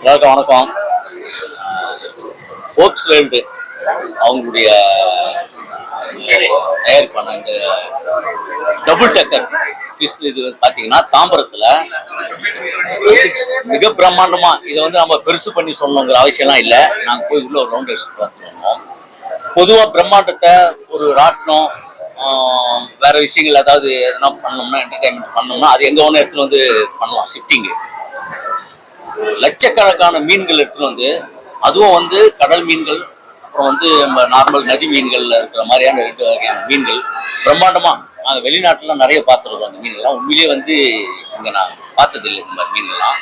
எல்லாருக்கும் வணக்கம். Folks world. அவங்களுடைய தயார் பண்ண இந்த டபுள் டக்கர் ஃபிஷ் இது வந்து பார்த்தீங்கன்னா தாம்பரத்தில் மிக பிரம்மாண்டமாக இதை வந்து நம்ம பெருசு பண்ணி சொல்லணுங்கிற அவசியம்லாம் இல்லை. நாங்கள் போய் உள்ள ஒரு ரவுண்ட் அடிச்சு பார்த்துட்டு பொதுவாக பிரம்மாண்டத்தை ஒரு ராட்டினம் வேற விஷயங்கள் ஏதாவது எதனா பண்ணோம்னா என்டர்டைன்மெண்ட் பண்ணோம்னா அது எங்கே ஒன்று இடத்துல வந்து பண்ணலாம் ஷிஃப்டிங்கு லட்சக்கணக்கான மீன்கள் எடுத்துட்டு வந்து அதுவும் வந்து கடல் மீன்கள் அப்புறம் வந்து நம்ம நார்மல் நதி மீன்களில் இருக்கிற மாதிரியான ரெண்டு வகையான மீன்கள். பிரம்மாண்டமாக நாங்கள் வெளிநாட்டில் நிறைய பார்த்துருக்கோம் அந்த மீன்கள்லாம். உண்மையிலேயே வந்து இங்கே நான் பார்த்ததில்லை இந்த மாதிரி மீன்கள்லாம்.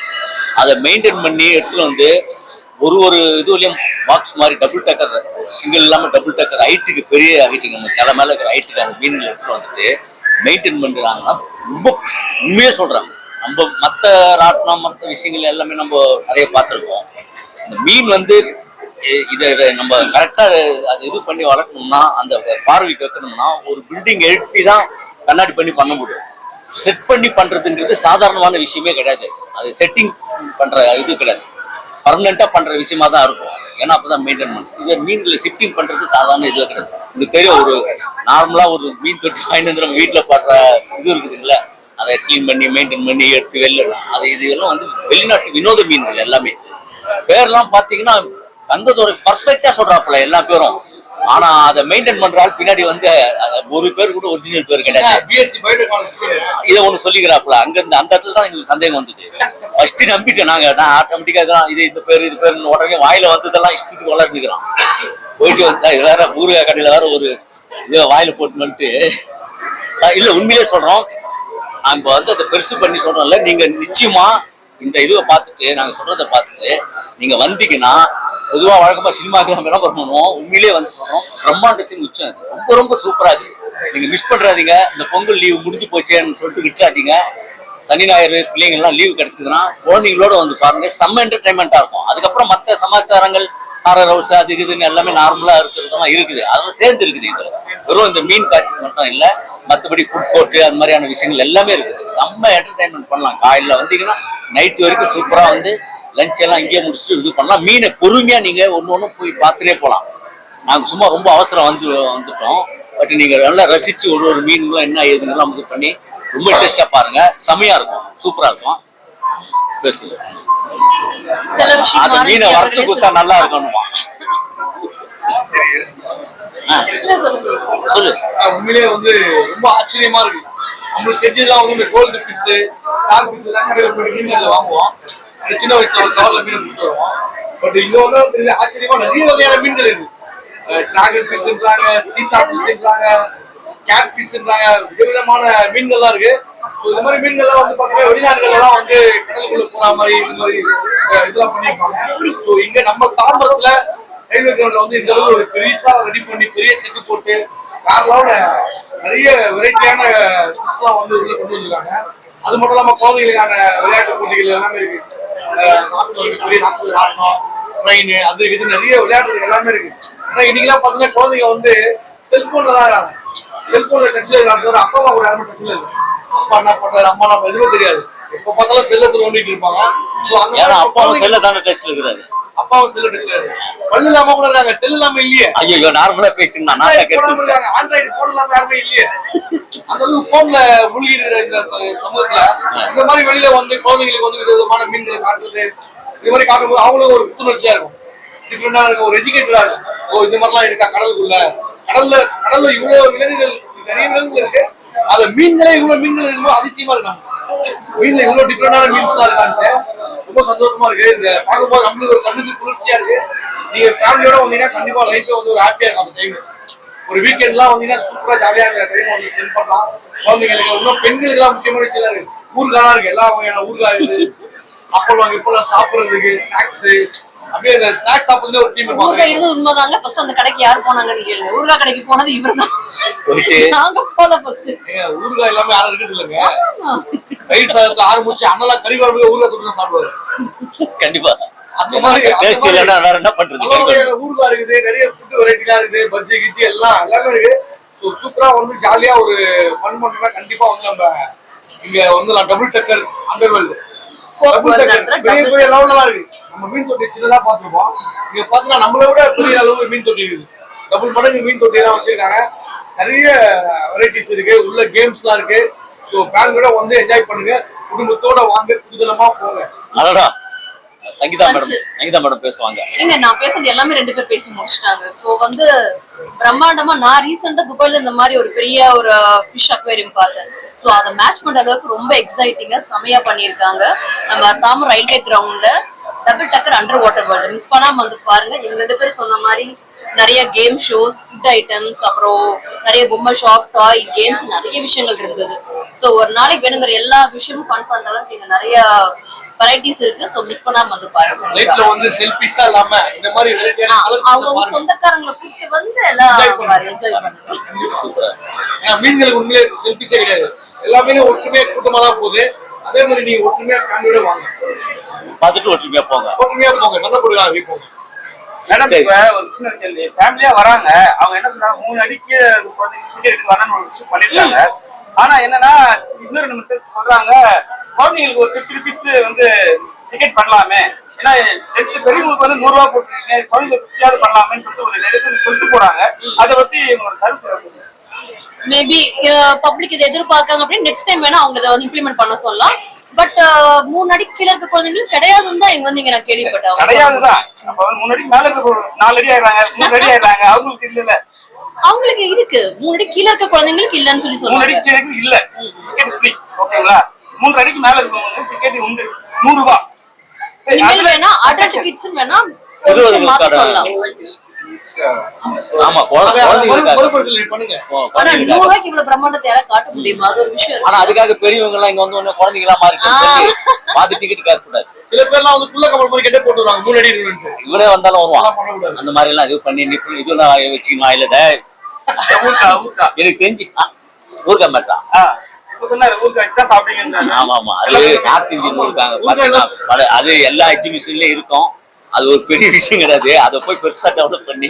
அதை மெயின்டைன் பண்ணி எடுத்துகிட்டு வந்து ஒரு ஒரு இதுலேயும் பாக்ஸ் மாதிரி டபுள் டக்கர் சிங்கிள் இல்லாமல் டபுள் டக்கர் ஹைட்டுக்கு பெரிய ஹைட்டுக்கு நம்ம தலை மேலே இருக்கிற ஹைட்டுக்கு அந்த மீன்கள் எடுத்துகிட்டு வந்துட்டு மெயின்டைன் பண்ணுறாங்கன்னா ரொம்ப உண்மையாக சொல்கிறாங்க நம்ம மற்ற ராட்டினம் மற்ற விஷயங்கள் எல்லாமே நம்ம நிறைய பார்த்துருக்கோம். இந்த மீன் வந்து இதை இதை நம்ம கரெக்டாக அது இது பண்ணி வளர்க்கணும்னா அந்த பார்வைக்கு வைக்கணும்னா ஒரு பில்டிங் எழுப்பி தான் கண்ணாடி பண்ணி பண்ண முடியும். செட் பண்ணி பண்ணுறதுங்கிறது சாதாரணமான விஷயமே கிடையாது. அது செட்டிங் பண்ணுற இது கிடையாது. பர்மனெண்ட்டாக பண்ணுற விஷயமா தான் இருக்கும். ஏன்னா அப்போ தான் மெயின்டைன் பண்ணும் இதை மீன்களை ஷிஃப்டிங் பண்ணுறது சாதாரண இதில் கிடையாது. உங்களுக்கு தெரியும் ஒரு நார்மலாக ஒரு மீன் தொட்டி வாங்கிட்டு வந்து நம்ம வீட்டில் படுற இது இருக்குதுங்களா அதை க்ளீன் பண்ணி மெயின்டைன் பண்ணி எடுத்து வெளில அது இது எல்லாம் வந்து வெளிநாட்டு வினோத மீன்கள் எல்லாமே. பேர்லாம் பார்த்தீங்கன்னா தங்கத்தோட பர்ஃபெக்டா சொல்றாப்புல எல்லா பேரும். ஆனா அதை மெயின்டைன் பண்ற ஆள் பின்னாடி வந்து ஒரு பேர் கூட ஒரிஜினல் பேர் கிடையாது. இதை ஒண்ணு சொல்லிக்கிறாப்புல. அங்க இருந்து அந்த இடத்துல தான் எங்களுக்கு சந்தேகம் வந்தது. ஃபர்ஸ்ட் நம்பிட்டேன் நாங்க. நான் ஆட்டோமேட்டிக்கா இது இந்த பேர் இது பேர் உடனே வாயில வந்ததெல்லாம் இஷ்டத்துக்கு வளர்ந்துக்கிறான். போயிட்டு வந்தா இது வேற ஊருகா கடையில வேற ஒரு இதை வாயில போட்டு வந்துட்டு. இல்ல உண்மையிலே சொல்றோம். நம்ம வந்து அதை பெருசு பண்ணி சொல்றோம்ல நீங்க நிச்சயமா இந்த இதுவை பார்த்துட்டு நாங்க சொல்றதை பார்த்துட்டு நீங்க வந்தீங்கன்னா பொதுவா வழக்கமா சினிமாக்கு நம்ம என்ன பண்ணுவோம் உண்மையிலேயே வந்து சொல்றோம் பிரம்மாண்டத்தின் உச்சம் அது. ரொம்ப ரொம்ப சூப்பரா இருக்கு நீங்க மிஸ் பண்றாதீங்க. இந்த பொங்கல் லீவு முடிஞ்சு போச்சேன்னு சொல்லிட்டு விட்டுறாதீங்க. சனி ஞாயிறு பிள்ளைங்க எல்லாம் லீவு கிடைச்சதுன்னா குழந்தைங்களோட வந்து பாருங்க செம்ம என்டர்டைன்மெண்டா இருக்கும். அதுக்கப்புறம் மற்ற சமாச்சாரங்கள் ஹாரர் ஹவுஸ் அது இதுன்னு எல்லாமே நார்மலா இருக்கிறதெல்லாம் இருக்குது. அதெல்லாம் சேர்ந்து இருக்குது இதுல. வெறும் இந்த மீன் காட்சி மட்டும் இல்லை மற்றபடி ஃபுட் கோர்ட்டு அந்த மாதிரியான விஷயங்கள் எல்லாமே இருக்குது செம்ம என்டர்டைன்மெண்ட் பண்ணலாம். காலையில வந்தீங்கன்னா நைட் வரைக்கும் சூப்பரா வந்து லஞ்ச் எல்லாம் இங்கேயே முடிச்சுட்டு இது பண்ணலாம். மீனை பொறுமையா நீங்க ஒன்று ஒன்று போய் பார்த்துட்டே போகலாம். நாங்க சும்மா ரொம்ப அவசரம் வந்து வந்துட்டோம். பட் நீங்க நல்லா ரசிச்சு ஒரு ஒரு மீன்களும் என்ன ஏதுங்கெல்லாம் இது பண்ணி ரொம்ப இன்ட்ரெஸ்டா பாருங்க. செமையா இருக்கும். சூப்பரா இருக்கும். பேசுங்க. அந்த மீனை அவர்களே கொடுத்தா நல்லா இருக்கணுமா சொல்லு. உண்மையிலேயே வந்து ரொம்ப ஆச்சரியமா இருக்கு. நம்மளுக்கு தெரிஞ்சதெல்லாம் வந்து இந்த கோல்டு பீஸ் ஸ்டார் பீஸ் எல்லாம் கடையில் போய் மீன்கள் வாங்குவோம். சின்ன வயசுல ஒரு கவர்ல மீன் பிடிச்சி வருவோம். பட் இங்க வந்து பெரிய ஆச்சரியமா நிறைய வகையான மீன்கள் இருக்கு. ஸ்நாகர் பிஸ்ன்றாங்க சீதா பிஸ்ன்றாங்க கேட் பிஸ்ன்றாங்க விதவிதமான மீன்கள்லாம் இருக்கு. ஸோ இந்த மாதிரி மீன்கள்லாம் வந்து பார்த்தீங்கன்னா வெளிநாடுகள்லாம் வந்து கடலுக்குள்ள போற மாதிரி இந்த மாதிரி இதெல்லாம் பண்ணியிருப்பாங்க. ஸோ இங்க நம்ம தாம்பரத்துல ரயில்வே கிரவுண்ட்ல வந்து இந்த அளவு ஒரு பெருசா ரெடி பண்ணி பெரிய செட்டு போட்டு கார்லாம் நிறைய வெரைட்டியான ஃபிஷ்லாம் வந்து உள்ள கொண்டு வந்திருக்காங்க. அது மட்டும் இல்லாம குழந்தைகளுக்கான விளையாட்டு போட்டிகள் எல்லாமே இருக்கு. பெரிய நாட்டு ராட்டனம் ட்ரெயின் அது இது நிறைய விளையாட்டுகள் எல்லாமே இருக்கு. ஆனா இன்னைக்கெல்லாம் பாத்தீங்கன்னா குழந்தைங்க வந்து செல்போன்ல தான் செல்போன்ல டச்ல இருக்காங்க. அப்பா அம்மா கூட யாருமே டச்ல இல்லை. அப்பா என்ன பண்றாரு அம்மா என்ன எதுவுமே தெரியாது. எப்ப பார்த்தாலும் செல்லத்துல நோண்டிட்டு இருப்பாங்க. அப்பா செல்ல தானே டச்ல இருக்கிறாரு. அப்பாவும் செல்லு இருக்கு பல்லு இல்லாம கூட இருக்காங்க செல் இல்லாம இல்லையே. ஐயோ நார்மலா பேசினா நான் ஆண்ட்ராய்டு இருக்காங்க ஆண்ட்ராய்டு போடலாம யாருமே இல்லையே. அந்த அளவுக்கு போன்ல மூழ்கி இருக்கிற இந்த சமூகத்துல இந்த மாதிரி வெளியில வந்து குழந்தைங்களுக்கு வந்து விதவிதமான மீன்களை காட்டுறது இது மாதிரி காட்டும்போது அவங்களும் ஒரு புத்துணர்ச்சியா இருக்கும். டிஃப்ரெண்டா இருக்கும் ஒரு எஜுகேட்டடா இருக்கும். ஓ இது மாதிரிலாம் இருக்கா கடலுக்குள்ள? கடல்ல கடல்ல இவ்வளவு விலங்குகள் நிறைய விலங்குகள் இருக்கு. அது மீன்களே இவ்வளவு மீன்கள் இருக்கும்போது அதிசயமா இருக்காங்க. மீன்ல இவ்வளவு டிஃப்ரெண்டான மீன்ஸ் தான் இருக்கான்ட்டு ரொம்ப சந்தோஷமா இருக்கு. இந்த பார்க்கும்போது நம்மளுக்கு ஒரு கண்ணுக்கு குளிர்ச்சியா இருக்கு. நீங்க ஃபேமிலியோட வந்தீங்கன்னா கண்டிப்பா லைஃப்ல வந்து ஒரு ஹாப்பியா இருக்கும் அந்த டைம் ஒரு வீக்கெண்ட்லாம் வந்தீங்கன்னா சூப்பரா ஜாலியா இருக்கிற டைம் வந்து ஸ்பெண்ட் பண்ணலாம். குழந்தைங்களுக்கு இன்னும் பெண்களுக்கு எல்லாம் முக்கியமான விஷயம் இருக்கு. ஊர்காலாம் இருக்கு. எல்லா வகையான ஊர்கா இருக்குது அப்பளம் இப்பெல்லாம் சாப்பிடுறதுக்கு ஸ்நாக்ஸ் அப்படியே இந்த ஸ்நாக்ஸ் சாப்பிடுறது ஒரு டீம் ஊறுகாய் இருப்பாங்க இருந்தது உண்மைதாங்க. ஃபர்ஸ்ட் அந்த கடைக்கு யார் போனாங்கன்னு கேளுங்க. ஊறுகாய் கடைக்கு போனது இவர்தான். போயிட்டு. நாங்க போல ஃபர்ஸ்ட் ஊறுகாய் எல்லாமே யாரும் இருக்குது இல்லைங்க. தயிர் சாதத்துல ஆரம்பிச்சு அண்ணெல்லாம் கறி குழம்பு ஊறுகாய் தொட்டு தான் சாப்பிடுவாரு. கண்டிப்பா. அந்த மாதிரி அந்த டேஸ்ட் மாதிரி. இல்லைன்னா வேற என்ன பண்றது? ஊறுகாய் இருக்குது நிறைய ஃபுட் வெரைட்டிலாம் இருக்குது பஜ்ஜி கிஜ்ஜி எல்லாம் எல்லாமே இருக்கு ஸோ சூப்பரா வந்து ஜாலியா ஒரு ஃபன் பண்ணா கண்டிப்பா வந்து நம்ம இங்க வந்து டபுள் டக்கர் அண்டர்வேல்டு பெரிய double பெரிய லெவல்லாம் இருக்கு நம்ம மீன் தொட்டி சின்னதா பார்த்துருப்போம். இங்க பார்த்தீங்கன்னா நம்மளை விட பெரிய அளவு மீன் தொட்டி இருக்குது. டபுள் மடங்கு மீன் தொட்டி எல்லாம் வச்சிருக்காங்க. நிறைய வெரைட்டிஸ் இருக்கு. உள்ள கேம்ஸ்லாம் இருக்கு. ஸோ ஃபேமிலியோட வந்து என்ஜாய் பண்ணுங்க. குடும்பத்தோட வாங்க குதூகலமா போங்க. அடடா. சங்கீதா மேடம். சங்கீதா மேடம் பேசுவாங்க. ஏங்க நான் பேசுறது எல்லாமே ரெண்டு பேர் பேசி முடிச்சிட்டாங்க. சோ வந்து பிரம்மாண்டமா நான் ரீசெண்டா துபாய்ல இந்த மாதிரி ஒரு பெரிய ஒரு ஃபிஷ் அக்வேரியம் பார்த்தேன். சோ அதை மேட்ச் பண்ற அளவுக்கு ரொம்ப எக்ஸைட்டிங்கா செமையா பண்ணியிருக்காங்க. நம்ம தாமர் ரயில்வே கிரவுண்ட்ல double decker under water world miss பண்ணாம வந்து பாருங்க இவங்க ரெண்டு பேரும் சொன்ன மாதிரி நிறைய கேம் ஷோஸ் ஃபுட் ஐட்டம்ஸ் அப்புறம் நிறைய பொம்மை ஷாப் டாய் கேம்ஸ் நிறைய விஷயங்கள் இருந்தது சோ ஒரு நாளைக்கு வேணுங்கிற எல்லா விஷயமும் ஃபன் பண்ற அளவுக்கு இங்க நிறைய வெரைட்டிஸ் இருக்கு. சோ மிஸ் பண்ணாம வந்து பாருங்க. லைட்ல வந்து செல்ஃபிஸா இல்லாம இந்த மாதிரி அவங்க சொந்தக்காரங்களை கூப்பிட்டு வந்து எல்லாம். என்ஜாய் பண்ணுங்க. மீன்களுக்கு உண்மையிலே செல்ஃபிஸே கிடையாது. எல்லாமே ஒற்றுமையா கூட்டமா தான் போகுது. அதே மாதிரி நீங்க ஒற்றுமையா ஃபேமிலியோட வாங்க. பார்த்துட்டு ஒற்றுமையா போங்க. ஒற்றுமையா போங்க. நல்ல கொடுக்கலாம் வீட்டுக்கு மேடம். இப்ப ஒரு சின்ன கேள்வி ஃபேமிலியா வராங்க. அவங்க என்ன சொல்றாங்க மூணு அடிக்கு குழந்தைங்க டிக்கெட் வரணும்னு ஒரு விஷயம் பண்ணிருக்காங்க. ஆனா என்னன்னா இன்னொரு நிமிஷம் சொல்றாங்க குழந்தைங்களுக்கு ஒரு ஃபிஃப்டி ருபீஸ் வந்து டிக்கெட் பண்ணலாமே. ஏன்னா ஜென்ஸ் பெரியவங்களுக்கு வந்து நூறு ரூபாய் போட்டுருக்கீங்க குழந்தைங்க ஃபிஃப்டியாவது பண்ணலாமேன்னு சொல்லிட்டு ஒரு நிறைய பேர் சொல்லிட்டு போறாங்க. அதை பத்தி உங்களோட கருத்து? மேபி பப்ளிக் இதை எதிர்பார்க்காங்க அப்படின்னு நெக்ஸ்ட் டைம் வேணா அவங்க இதை வந்து இம்ப்ளிமெண்ட் பண்ண சொல்லலாம். பட் மூணு அடி கீழே இருக்க குழந்தைங்களுக்கு கிடையாதுன்னு தான் இங்க வந்து இங்க நான் கேள்விப்பட்டேன். கிடையாதுதான். மூணு அடிக்கு மேல இருக்க நாலு அடி ஆயிடுறாங்க மூணு அடி ஆயிடுறாங்க. அவங்களுக்கு இல்ல அவங்களுக்கு இருக்கு. மூணு அடி கீழே இருக்க குழந்தைங்களுக்கு இல்லைன்னு சொல்லி மூணு சொல்லுவாங்க அடிக்கு எனக்கு இல்ல. டிக்கெட் ஃப்ரீ ஓகேங்களா மூணு அடிக்கு மேல இருக்கவங்க டிக்கெட் உண்டு. நூறு ரூபாய் வேணா அடல்ட் கிட்ஸ் வேணா சொல்லலாம். ஆமா ஆனா. அதுக்காக பெரியவங்க எல்லாம் இங்க வந்து ஒண்ணு குழந்தைங்களா மாறி பாத்து டிக்கெட் கேட்க கூடாது சில பேர்லாம் வந்து குள்ள கமல் மாதிரி கெட்ட போட்டு வருவாங்க மூணு அடி இவரே வந்தாலும் வருவான். அந்த மாதிரி எல்லாம் இது பண்ணி நிப்பு இதெல்லாம் வச்சுக்கணும் இல்ல டேய், ஊர்க்கா ஊர்க்கா. எனக்கு தெரிஞ்சு ஊர்கா மேட்டா ஆ, இப்ப சொன்னாரு ஊர்க்கா இதுதான் சாப்பிட்டீங்கன்றாங்க ஆமா ஆமா. அது நார்த் இந்தியன் இருக்காங்க அது எல்லா எக்ஸிபிஷன்லயும் இருக்கும். அது ஒரு பெரிய விஷயம் கிடையாது. அதை போய் பெருசா டெவலப் பண்ணி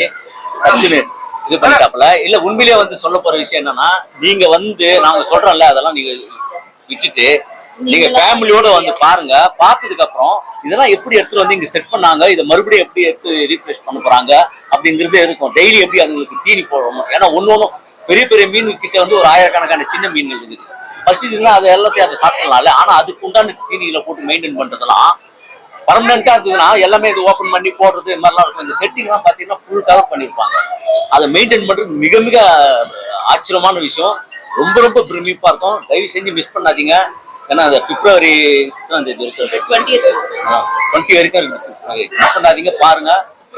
டக்குன்னு இது பண்ணிட்டாப்புல. இல்ல உண்மையிலேயே வந்து சொல்ல போற விஷயம் என்னன்னா நீங்க வந்து நாங்க சொல்றோம்ல அதெல்லாம் நீங்க விட்டுட்டு நீங்க ஃபேமிலியோட வந்து பாருங்க. பார்த்ததுக்கு அப்புறம் இதெல்லாம் எப்படி எடுத்துட்டு வந்து இங்க செட் பண்ணாங்க? இதை மறுபடியும் எப்படி எடுத்து ரீப்ளேஸ் பண்ண போறாங்க? அப்படிங்கிறது இருக்கும். டெய்லி எப்படி அதுங்களுக்கு தீனி போடணும்? ஏன்னா ஒண்ணு ஒண்ணும் பெரிய பெரிய மீன் கிட்ட வந்து ஒரு ஆயிரக்கணக்கான சின்ன மீன்கள் இருக்குது. பசிச்சுன்னா அது எல்லாத்தையும் அதை சாப்பிடலாம்ல. ஆனா அதுக்கு உண்டான தீனிகளை போட்டு மெயின்டைன் பண்றதெல்லாம் பர்மனெண்ட்டாக இருந்ததுன்னா எல்லாமே இது ஓப்பன் பண்ணி போடுறது இது மாதிரிலாம் இருக்கும். இந்த செட்டிங்லாம் பார்த்தீங்கன்னா ஃபுல் கவர் பண்ணியிருப்பாங்க. அதை மெயின்டைன் பண்றது மிக மிக ஆச்சரியமான விஷயம். ரொம்ப ரொம்ப பிரமிப்பாக இருக்கும். தயவு செஞ்சு மிஸ் பண்ணாதீங்க. ஏன்னா அந்த பிப்ரவரி அந்த இது இருக்கு? டுவெண்ட்டி வரைக்கும் இருக்கு. மிஸ் பண்ணாதீங்க. பாருங்க.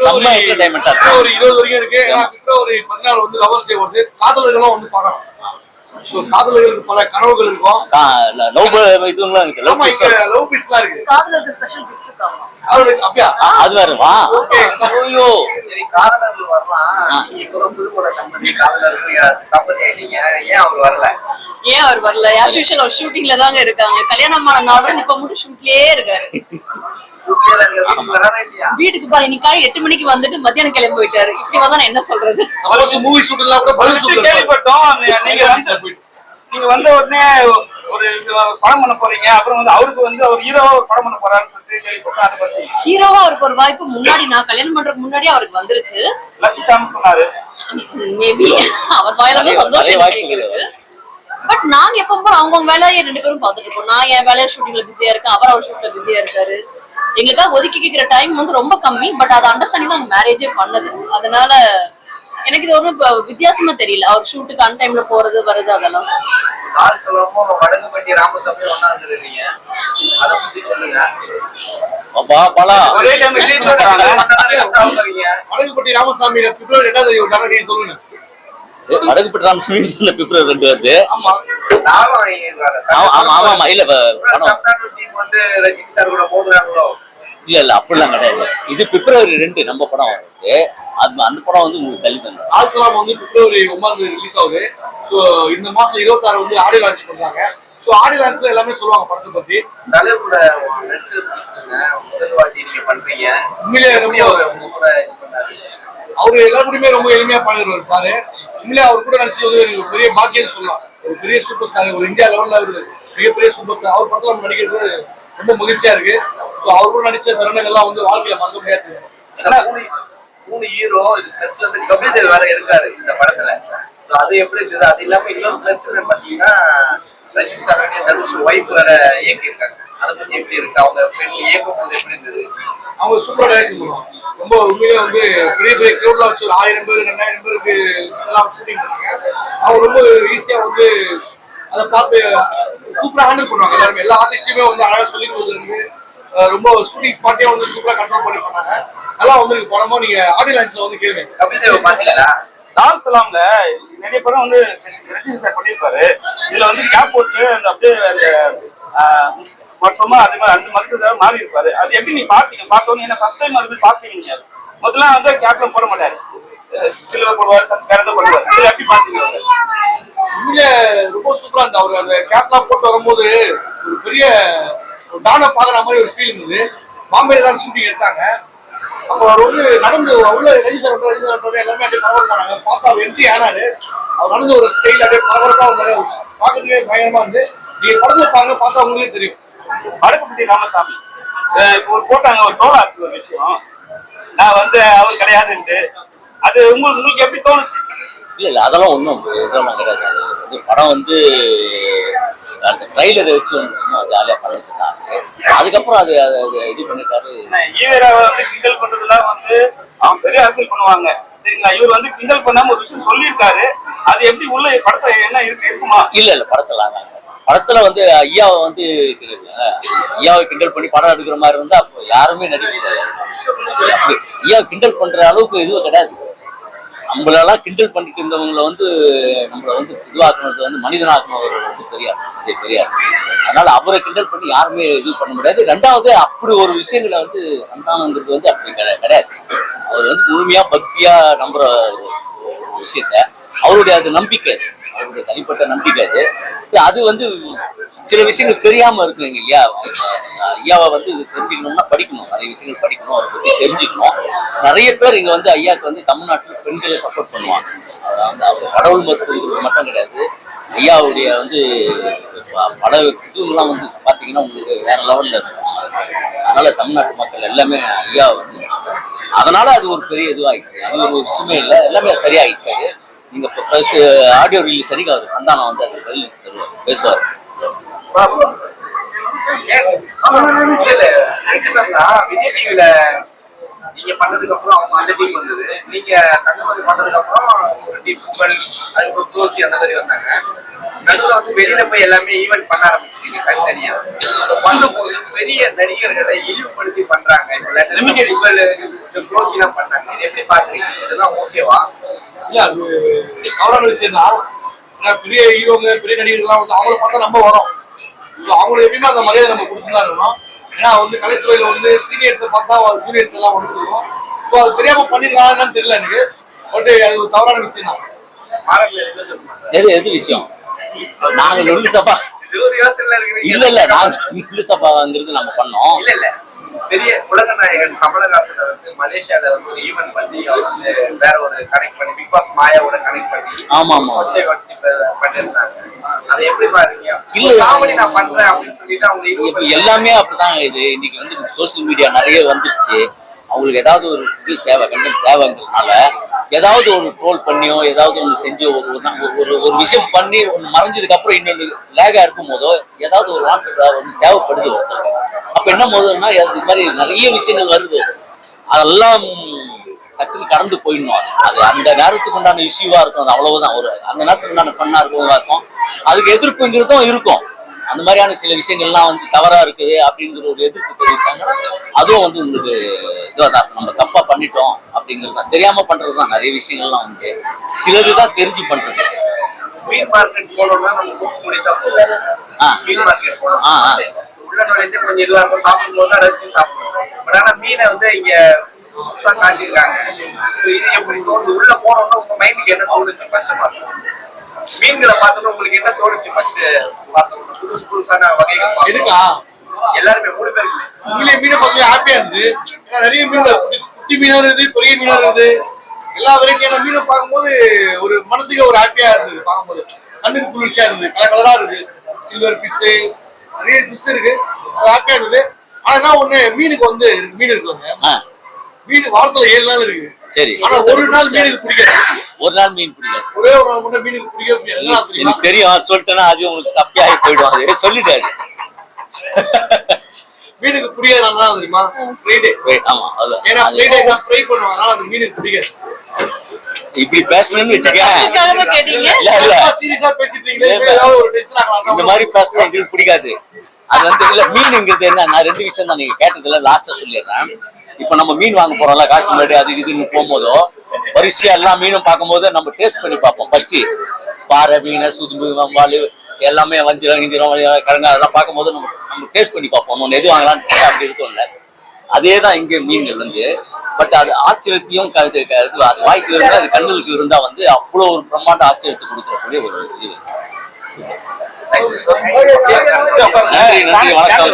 செம்ம என்டர்டைன்மெண்ட்டாக இருக்கும். ஒரு இருபது வரைக்கும் இருக்கு. ஏன்னா பிப்ரவரி பதினாலு வந்து லவர்ஸ் டே வருது. காதலர்களும் வந்து பார்க்கலாம். காதலர்களுக்கு பல கனவுகள் இருக்கும். லவ் இதுலாம் இருக்கு. லவ் ஆமா இங்க லவ் பீஸ்லாம் இருக்கு. காதலருக்கு ஸ்பெஷல் கிஃப்ட் இருக்காங்க காதலருக்கு அப்படியா? அது வேற வா. Okay. ஐயோ. சரி காதலர்கள் வரலாம். இப்போ ஒரு புதுக்கோட கம்பெனி காதலருக்கு கம்பெனி ஆயிட்டீங்க ஏன் அவர் வரல? ஏன் அவர் வரல? யார் அவர் ஷூட்டிங்ல தாங்க இருக்காங்க. கல்யாணமான நாளும் இப்ப மட்டும் ஷூட்லயே இருக்காரு. வீட்டுக்கு பாரு இன்னைக்கு எட்டு மணிக்கு வந்துட்டு மத்தியானம் கிளம்பி போயிட்டாரு. இப்படி வந்தா நான் என்ன சொல்றது? கூட கேள்விப்பட்டோம். நீங்க நீங்க வந்த உடனே ஒரு இது படம் பண்ண போறீங்க. அப்புறம் வந்து அவருக்கு வந்து அவர் ஹீரோவா ஒரு படம் பண்ண போறாருன்னு சொல்லிட்டு அதை பத்தி. ஹீரோவா அவருக்கு ஒரு வாய்ப்பு முன்னாடி நான் கல்யாணம் பண்றதுக்கு முன்னாடியே அவருக்கு வந்துருச்சு. லக்கி சாம் சொன்னாரு. மேபி அவர் வாயில நிறைய- தான் சந்தோஷம் பட் நாங்க எப்பவும் போல அவங்கவுங்க வேலையை ரெண்டு பேரும் பார்த்துட்டு இருக்கோம். நான் என் வேலையை ஷூட்டிங்ல பிஸியா இருக்கேன். அவர் அவர் ஷூட்ல பிஸியா இருக்காரு. எங்களுக்காக ஒதுக்கி கேட்கிற டைம் வந்து ரொம்ப கம்மி. பட் அதை அண்டர்ஸ்டாண்டிங் தான் மேரேஜே பண்ணது. அதனால எனக்கு இது ஒன்றும் வித்தியாசமா தெரியல. அவர் ஷூட்டுக்கு அன் டைம்ல போறது வருது அதெல்லாம் கால் சொல்லவும் வடங்குப்பட்டி ராமசாமி ஒன்னா வந்துருக்கீங்க அதை பத்தி சொல்லுங்க. அப்பா பலா ஒரே டைம் ரிலீஸ் பண்றாங்க சாப்பிடுறீங்க வடகுப்பட்டி ராமசாமி பிப்ரவரி ரெண்டாவது தேதி சொல்லுங்க. வடகுப்பட்டு ராமசாமி பிப்ரவரி ரெண்டு வருது. ஆமா. ஆமா ஆமா இல்ல படம் இல்ல இல்ல அப்படிலாம் கிடையாது. இது பிப்ரவரி ரெண்டு நம்ம படம் வருது அது அந்த படம் வந்து உங்களுக்கு தள்ளி தந்தோம் ஆல்சலாம் வந்து பிப்ரவரி ஒன்பதாம் தேதி ரிலீஸ் ஆகுது. ஸோ இந்த மாசம் இருபத்தாறு வந்து ஆடியோ லான்ச் பண்றாங்க. ஸோ ஆடியோ லான்ச்ல எல்லாமே சொல்லுவாங்க படத்தை பத்தி. தலைவர் கூட நடிச்சது சொல்லுங்க முதல் வாட்டி நீங்க பண்றீங்க. உண்மையிலே அவர் உங்க கூட இது பண்ணாரு அவரு எல்லாருக்குமே ரொம்ப எளிமையா பழகுறாரு சாரு. உண்மையிலே அவர் கூட நடிச்சது வந்து எனக்கு ஒரு பெரிய பாக்கியம் சொல்லலாம். ஒரு பெரிய சூப்பர் ஸ்டார் ஒரு இந்தியா லெவல்ல ஒரு மிகப்பெரிய சூப்பர் ஸ்டார் அவர் படத்துல நடிக்கிறது ரொம்ப மகிழ்ச்சியா இருக்கு. ஸோ அவரும் கூட நடிச்ச தருணங்கள்லாம் வந்து வாழ்க்கையில மறக்க முடியாது. ஏன்னா மூணு ஹீரோ இது பிளஸ் வந்து கபில் வேற இருக்காரு இந்த படத்துல. ஸோ அது எப்படி இருந்தது? அது இல்லாம இன்னொரு பிளஸ் பாத்தீங்கன்னா ரஜினி சார் தனுஷ் ஒய்ஃப் வேற இயக்கியிருக்காங்க. அதை பத்தி எப்படி இருக்கு? அவங்க பெண் இயக்கும் போது எப்படி இருந்தது? அவங்க சூப்பரா டைரக்ஷன் பண்ணுவாங்க. ரொம்ப உண்மையிலே வந்து பெரிய பெரிய கிரௌட்ல வச்சு ஒரு ஆயிரம் பேர் ரெண்டாயிரம் பேருக்கு எல்லாம் ஷூட்டிங் பண்ணாங்க அவங்க ரொம்ப ஈஸியா வந்து அதை பார்த்து சூப்பரா ஹேண்டில் பண்ணுவாங்க. எல்லாருமே எல்லா ஆர்டிஸ்டுமே வந்து அழகாக சொல்லி கொடுத்துருந்து ரொம்ப ஷூட்டிங் ஸ்பாட்டே வந்து சூப்பரா கண்ட்ரோல் பண்ணி பண்ணாங்க நல்லா வந்து படமும். நீங்க ஆடியோ லான்ச்ல வந்து கேளுங்க. பாத்தீங்களா லால் சலாம்ல நிறைய படம் வந்து ரஜினி சார் பண்ணியிருப்பாரு இதுல வந்து கேப் போட்டு அந்த அப்படியே அந்த மொத்தமா அது மாதிரி அந்த மருத்துவ மாறி இருப்பாரு. அது எப்படி நீ பாத்தீங்க? பார்த்தோன்னு என்ன ஃபர்ஸ்ட் டைம் அது போய் பாத்தீங்க முதல்ல வந்து கேப்ல போட மாட்டாரு. சில்வர் போடுவார் கரத போடுவார். இது எப்படி பாத்தீங்க உண்மையில ரொம்ப சூப்பரா இருந்தது அவர். அந்த கேப்லாம் போட்டு வரும்போது ஒரு பெரிய ஒரு டானை பாக்குற மாதிரி ஒரு ஃபீல் இருந்தது. பாம்பேல தான் ஷூட்டிங் எடுத்தாங்க. அப்போ அவர் வந்து நடந்து உள்ள ரஜி சார் ரஜி எல்லாமே அப்படியே பரபரப்பு பண்ணாங்க. பார்த்தா அவர் என்ட்ரி ஆனாரு. அவர் நடந்து ஒரு ஸ்டைல் அப்படியே பரபரப்பா இருந்தாரு பார்க்கறதுக்கே பயங்கரமா இருந்து நீங்க படத்துல பாருங்க பார்த்தா உங்களுக்கே தெரியும். வடக்குப்பட்டி ராமசாமி இப்போ ஒரு போட்டாங்க ஒரு தோண ஆச்சு ஒரு விஷயம். நான் வந்து அவர் கிடையாதுன்ட்டு. அது உங்களுக்கு உங்களுக்கு எப்படி தோணுச்சு? இல்ல இல்ல அதெல்லாம் ஒன்றும் இதெல்லாம் கிடையாது. அது வந்து படம் வந்து அந்த ட்ரைலரை வச்சு வந்து சும்மா ஜாலியாக பண்ணிட்டு இருந்தாங்க அதுக்கப்புறம் அது இது பண்ணிட்டாரு. ஈவரா வந்து கிண்டல் பண்றதுலாம் வந்து அவன் பெரிய அரசியல் பண்ணுவாங்க. சரிங்களா? இவர் வந்து கிண்டல் பண்ணாம ஒரு விஷயம் சொல்லியிருக்காரு. அது எப்படி உள்ள படத்தை என்ன இருக்கு இருக்குமா? இல்ல இல்ல படத்துல அதாங்க. படத்துல வந்து ஐயாவை வந்து ஐயாவை கிண்டல் பண்ணி படம் எடுக்கிற மாதிரி இருந்தா அப்போ யாருமே நடிக்க ஐயாவை கிண்டல் பண்ற அளவுக்கு இதுவும் கிடையாது. நம்மளெல்லாம் கிண்டல் பண்ணிட்டு இருந்தவங்களை வந்து நம்மளை வந்து இதுவாக்குனது வந்து மனிதனாக்குனவர் வந்து பெரியார் விஜய் பெரியார் அதனால அவரை கிண்டல் பண்ணி யாருமே இது பண்ண முடியாது. ரெண்டாவது அப்படி ஒரு விஷயங்களை வந்து சந்தானங்கிறது வந்து அப்படி கிடையாது. அவர் வந்து முழுமையா பக்தியா நம்புற ஒரு விஷயத்த அவருடைய அது நம்பிக்கை என்னுடைய அவருடைய தனிப்பட்ட நம்பிக்கை அது. அது வந்து சில விஷயங்கள் தெரியாம இருக்குங்க இல்லையா? ஐயாவை வந்து இது தெரிஞ்சுக்கணும்னா படிக்கணும். நிறைய விஷயங்கள் படிக்கணும் அதை பற்றி தெரிஞ்சுக்கணும். நிறைய பேர் இங்க வந்து ஐயாவுக்கு வந்து தமிழ்நாட்டில் பெண்களை சப்போர்ட் பண்ணுவாங்க. அந்த அவர் கடவுள் மறுப்பு மட்டும் கிடையாது. ஐயாவுடைய வந்து பல இதுலாம் வந்து பார்த்தீங்கன்னா உங்களுக்கு வேற லெவலில் இருக்கும். அதனால தமிழ்நாட்டு மக்கள் எல்லாமே ஐயா வந்து அதனால அது ஒரு பெரிய இதுவாகிடுச்சு அது ஒரு விஷயமே இல்லை. எல்லாமே சரியாயிடுச்சு அது. நீங்கள் இப்போ ஆடியோ ரிலீஸ் அன்னைக்கு அவர் சந்தானம் வந்து அது பதில் தருவார். பேசுவார். இல்ல இல்ல என்னன்னா விஜய் டிவில நீங்க பண்ணதுக்கு அப்புறம் அவங்க அந்த டீம் வந்தது நீங்க தங்கமதி பண்ணதுக்கு அப்புறம் ஒரு அதுக்கப்புறம் தோசி அந்த மாதிரி வந்தாங்க நடுவில் வந்து வெளியில போய் எல்லாமே ஈவெண்ட் பண்ண ஆரம்பிச்சிருக்கீங்க தனித்தனியா பண்ணும்போது பெரிய நடிகர்களை இழிவுபடுத்தி பண்றாங்க இப்ப லிமிடெட் புகழ் தோசி எல்லாம் பண்ணாங்க. இது எப்படி பாக்குறீங்க? இதெல்லாம் ஓகேவா இல்ல அது தவறான விஷயம் தான் ஏன்னா பெரிய ஹீரோங்க பெரிய நடிகர்கள்லாம் வந்து அவங்கள பார்த்தா நம்ம வரோம். ஸோ அவங்களுக்கு எப்பயுமே அந்த மரியாதை நம்ம கொடுத்துதான் இருக்கணும். ஏன்னா வந்து கலைத்துறையில வந்து சீனியர்ஸை பார்த்தா ஜூனியர்ஸ் எல்லாம் வந்துருக்கோம். ஸோ அது தெரியாம பண்ணிருக்காங்கன்னு தெரியல எனக்கு. பட் அது ஒரு தவறான விஷயம் தான் எது எது விஷயம்? நாங்க நெல்லு சபா இது ஒரு யோசனை இருக்கிறீங்க. இல்ல இல்ல நாங்க நெல்லு சபாங்கிறது நம்ம பண்ணோம். இல்ல இல்ல. பெரிய உலக நாயகன் கமலஹாசன் வந்து மலேசியால வந்து ஒரு ஈவென்ட் பண்ணி அவர் வந்து வேற ஒரு கனெக்ட் பண்ணி பிக் பாஸ் மாயாவோட கனெக்ட் பண்ணி ஆமா, ஆமா. கொச்சை ப- பண்ணிருந்தாங்க. அதை எப்படி பாருங்க? இல்ல. காமெடி நான் பண்றேன் அப்படின்னு சொல்லிட்டு அவங்க இப்ப எல்லாமே அப்படிதான். இது இன்னைக்கு வந்து சோசியல் மீடியா நிறைய வந்துருச்சு. அவங்களுக்கு ஏதாவது ஒரு இது தேவை கண்டென்ட் தேவைங்கிறதுனால ஏதாவது ஒரு ட்ரோல் பண்ணியோ ஏதாவது ஒன்று செஞ்சு ஒரு ஒரு- ஒரு விஷயம் பண்ணி ஒன்று மறைஞ்சதுக்கு அப்புறம் இன்னொன்று லேகா இருக்கும் போதோ ஏதாவது ஒரு வார்த்தை வந்து தேவைப்படுது ஒருத்தருக்கு. என்ன போதுன்னா இது மாதிரி நிறைய விஷயங்கள் வருது. அதெல்லாம் டக்குன்னு கடந்து போயிடணும். அது. அந்த நேரத்துக்கு உண்டான இஷ்யூவா இருக்கும். அது அவ்வளவுதான். ஒரு அந்த நேரத்துக்கு உண்டான ஃபன்னா இருக்கும் இருக்கும். அதுக்கு எதிர்ப்புங்கிறதும் இருக்கும். அந்த மாதிரியான சில விஷயங்கள்லாம் வந்து தவறா இருக்குது அப்படிங்கிற ஒரு எதிர்ப்பு தெரிவிச்சாங்கன்னா அதுவும் வந்து உங்களுக்கு இதுவாக தான் நம்ம தப்பா பண்ணிட்டோம் அப்படிங்கிறது தான். தெரியாம பண்றது தான் நிறைய விஷயங்கள்லாம் வந்து சிலது தான் தெரிஞ்சு பண்றது. ஆ, ஆ. உள்ள கொஞ்சம் இதுவா இருக்கும் சாப்பிடும் போது ரசிச்சு சாப்பிடுவோம். பட் ஆனா மீனை வந்து இங்க புதுசா காட்டியிருக்காங்க. இது எப்படி தோணுது? உள்ள போனோம்னா உங்க மைண்டுக்கு என்ன தோணுச்சு ஃபர்ஸ்ட் பார்த்தோம் மீன்களை பார்த்தோம்னா உங்களுக்கு என்ன தோணுச்சு ஃபர்ஸ்ட் பார்த்தோம் புதுசு புதுசான வகைகள். இருக்கா? எல்லாருமே மூணு பேருக்கு உண்மையிலே மீனை பார்த்து ஹாப்பியா இருந்தது ஏன்னா நிறைய மீன் குட்டி- மீனும் இருக்குது பெரிய மீனும் இருக்குது. எல்லா வெரைட்டியான மீனும் பார்க்கும்போது ஒரு மனசுக்கு ஒரு ஹாப்பியா இருந்தது பார்க்கும்போது. கண்ணுக்கு குளிர்ச்சியா இருந்தது. கலர் கலரா இருக்கு சில்வர் ஃபிஷ் நிறைய ஃபிஷ் இருக்கு. அது இருந்தது ஆனா ஒண்ணு மீனுக்கு வந்து மீன் இருக்குங்க மீன் வாரத்துல ஏழு நாள் இருக்கு. சரி. ஆனா ஒரு நாள் மீனுக்கு பிடிக்காது. ஒரு நாள் மீன் பிடிக்காது. ஒரே ஒரு நாள் மட்டும் மீனுக்கு என்ன தெரியுமா எனக்கு தெரியும். சொல்லிட்டேன்னா அது உங்களுக்கு சப்பியாகி போயிடும். அது சொல்லிட்டாரு. மீனுக்கு பிடிக்காத நாள் தான் தெரியுமா? ஃப்ரைடே ஆமா அதான் ஏன்னா ஃப்ரைடே தான் ஃப்ரை பண்ணுவாங்க. அதனால அது மீனுக்கு பிடிக்காது. இப்படி பேசணும்னு வச்சுக்க இல்ல இல்ல. இந்த மாதிரி பேசணும் எங்களுக்கு பிடிக்காது. அது வந்து இல்ல மீனுங்கிறது என்ன நான் ரெண்டு விஷயம் தான் நீங்க கேட்டதுல லாஸ்டா சொல்லிடுறேன். இப்ப நம்ம மீன் வாங்க போறோம்ல காஷ்மீர் அது இதுன்னு போகும்போதோ வரிசையா எல்லா மீனும் பார்க்கும்போது நம்ம டேஸ்ட் பண்ணி பார்ப்போம். ஃபர்ஸ்ட் பாறை மீன் சுதும்பு வம்பால் எல்லாமே வஞ்சிரம் கிஞ்சிரம் கிழங்கு அதெல்லாம் பார்க்கும்போது நம்ம நம்ம டேஸ்ட் பண்ணி பார்ப்போம். ஒன்று எது வாங்கலாம்னு அப்படி இருக்கும்ல அதே தான் இங்கே மீன்கள் வந்து. பட் அது ஆச்சரியத்தையும் க- இது க- இது அது வாய்க்கு இருந்தால் அது கண்ணுக்கு இருந்தால் வந்து அவ்வளோ ஒரு பிரம்மாண்ட ஆச்சரியத்தை கொடுக்கக்கூடிய ஒரு இது. நன்றி நன்றி வணக்கம்.